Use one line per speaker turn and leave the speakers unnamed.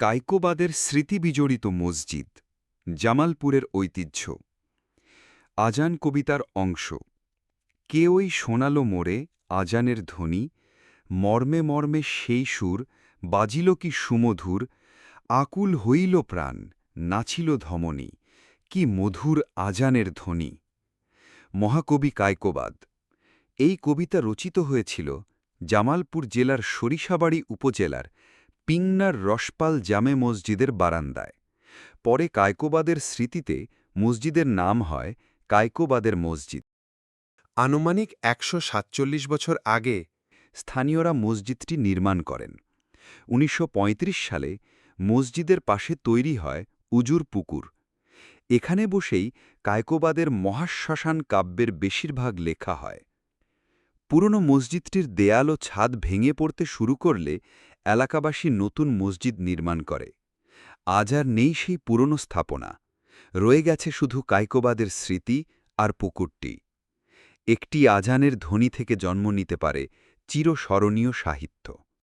কাইকোবাদের স্মৃতিবিজড়িত মসজিদ, জামালপুরের ঐতিহ্য। আজান কবিতার অংশ। কে ওই শোনালো মোরে আজানের ধ্বনি, মর্মে মর্মে সেই সুর, বাজিল কি সুমধুর, আকুল হইল প্রাণ নাছিল ধমনী, কি মধুর আজানের ধ্বনি। মহাকবি কায়কোবাদ এই কবিতা রচিত হয়েছিল জামালপুর জেলার সরিষাবাড়ি উপজেলার পিংনার রসপাল জামে মসজিদের বারান্দায়। পরে কায়কোবাদের স্মৃতিতে মসজিদের নাম হয় কায়কোবাদের মসজিদ।
আনুমানিক একশো সাতচল্লিশ বছর আগে
স্থানীয়রা মসজিদটি নির্মাণ করেন। ১৯৩৫ সালে মসজিদের পাশে তৈরি হয় উজুর পুকুর। এখানে বসেই কায়কোবাদের মহাশ্মশান কাব্যের বেশিরভাগ লেখা হয়। পুরনো মসজিদটির দেয়াল ও ছাদ ভেঙে পড়তে শুরু করলে এলাকাবাসী নতুন মসজিদ নির্মাণ করে। আজ আর নেই সেই পুরনো স্থাপনা। রয়ে গেছে শুধু কায়কোবাদের স্মৃতি আর পুকুরটি। একটি আজানের ধ্বনি থেকে জন্ম নিতে পারে চিরস্মরণীয় সাহিত্য।